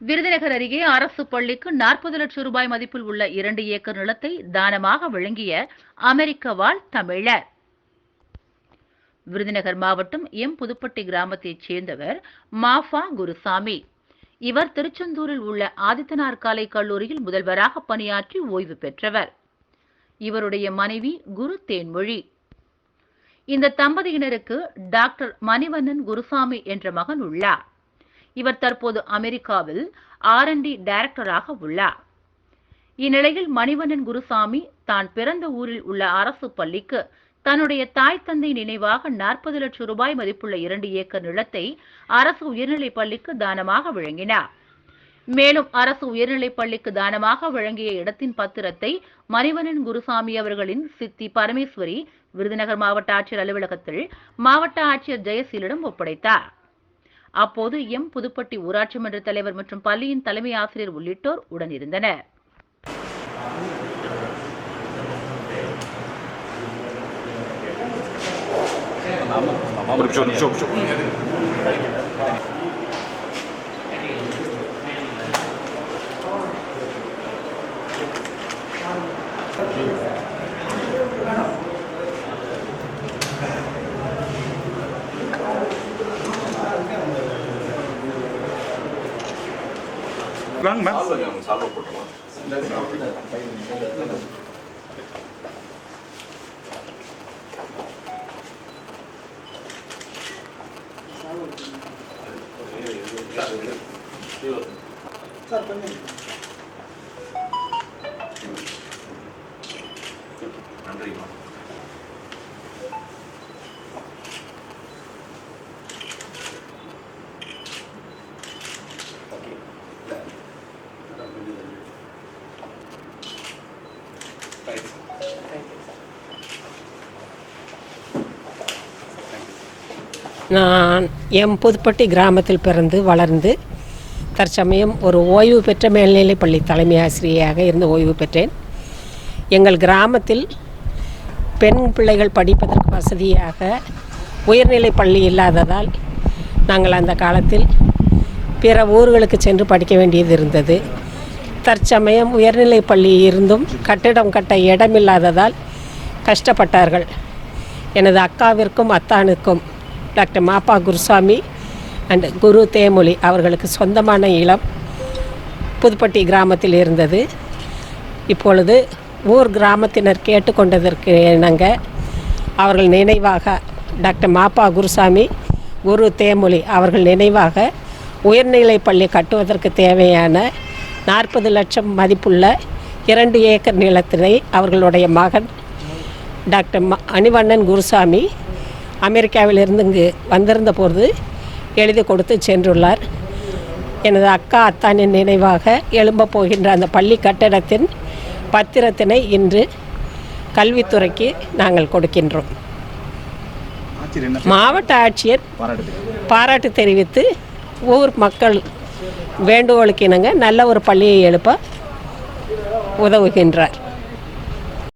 விருதுநகர் அருகே அரசு பள்ளிக்கு நாற்பது லட்சம் ரூபாய் மதிப்பில் உள்ள இரண்டு ஏக்கர் நிலத்தை தானமாக வழங்கிய அமெரிக்க வாழ் தமிழர். விருதுநகர் மாவட்டம் எம் புதுப்பட்டி கிராமத்தைச் சேர்ந்தவர் மாஃபா குருசாமி. இவர் திருச்செந்தூரில் உள்ள ஆதித்தனார் கலை கல்லூரியில் முதல்வராக பணியாற்றி ஓய்வு பெற்றவர். இவருடைய மனைவி குரு தேன்மொழி. இந்த தம்பதியினருக்கு டாக்டர் மணிவண்ணன் குருசாமி என்ற மகன் உள்ளார். இவர் தற்போது அமெரிக்காவில் ஆர் அண்ட் டி டைரக்டராக உள்ளார். இந்நிலையில் மணிவண்ணன் குருசாமி தான் பிறந்த ஊரில் உள்ள அரசு பள்ளிக்கு தன்னுடைய தாய் தந்தை நினைவாக நாற்பது லட்சம் ரூபாய் மதிப்புள்ள இரண்டு ஏக்கர் நிலத்தை அரசு உயர்நிலைப் பள்ளிக்கு தானமாக வழங்கினார். மேலும் அரசு உயர்நிலைப் பள்ளிக்கு தானமாக வழங்கிய இடத்தின் பத்திரத்தை மணிவண்ணன் குருசாமி அவர்களின் சித்தி பரமேஸ்வரி விருதுநகர் மாவட்ட ஆட்சியர் அலுவலகத்தில் மாவட்ட ஆட்சியர் ஜெயசீலிடம் ஒப்படைத்தார். அப்போது எம். புதுப்பட்டி ஊராட்சி மன்ற தலைவர் மற்றும் பள்ளியின் தலைமை ஆசிரியர் உள்ளிட்டோர் உடனிருந்தனர். ஒரு நிமிஷம் வாங்க மேம் சால்வ் போட்டுருவோம் நன்றிம்மா. நான் எம் புதுப்பட்டி கிராமத்தில் பிறந்து வளர்ந்து தற்சமயம் ஒரு ஓய்வு பெற்ற மேல்நிலைப் பள்ளி தலைமை ஆசிரியையாக இருந்து ஓய்வு பெற்றேன். எங்கள் கிராமத்தில் பெண் பிள்ளைகள் படிப்பதற்கு வசதியாக உயர்நிலைப் பள்ளி இல்லாததால் நாங்கள் அந்த காலத்தில் பிற ஊர்களுக்கு சென்று படிக்க வேண்டியது இருந்தது. தற்சமயம் உயர்நிலைப் பள்ளி இருந்தும் கட்டிடம் கட்ட இடமில்லாததால் கஷ்டப்பட்டார்கள். எனது அக்காவிற்கும் அத்தானுக்கும் doctor Mappa Gurusamy and Guru Themozhi அவர்களுக்கு சொந்தமான இளம் புதுப்பட்டி கிராமத்தில் இருந்தது. இப்பொழுது ஊர் கிராமத்தினர் கேட்டுக்கொண்டதற்கு இணங்க அவர்கள் நினைவாக டாக்டர் மாப்பா குருசாமி குரு தேமொழி அவர்கள் நினைவாக உயர்நிலைப் பள்ளி கட்டுவதற்கு தேவையான நாற்பது லட்சம் மதிப்புள்ள இரண்டு ஏக்கர் நிலத்தினை அவர்களுடைய மகன் டாக்டர் ம அணிவண்ணன் குருசாமி அமெரிக்காவிலிருந்து இங்கு வந்திருந்த போது எழுதி கொடுத்து சென்றுள்ளார். எனது அக்கா அத்தானின் நினைவாக எழும்பப் போகின்ற அந்த பள்ளி கட்டடத்தின் பத்திரத்தினை இன்று கல்வித்துறைக்கு நாங்கள் கொடுக்கின்றோம். மாவட்ட ஆட்சியர் பாராட்டு தெரிவித்து ஊர் மக்கள் வேண்டுகோளுக்கு இணங்க நல்ல ஒரு பள்ளியை எழுப்ப உதவுகின்றார்.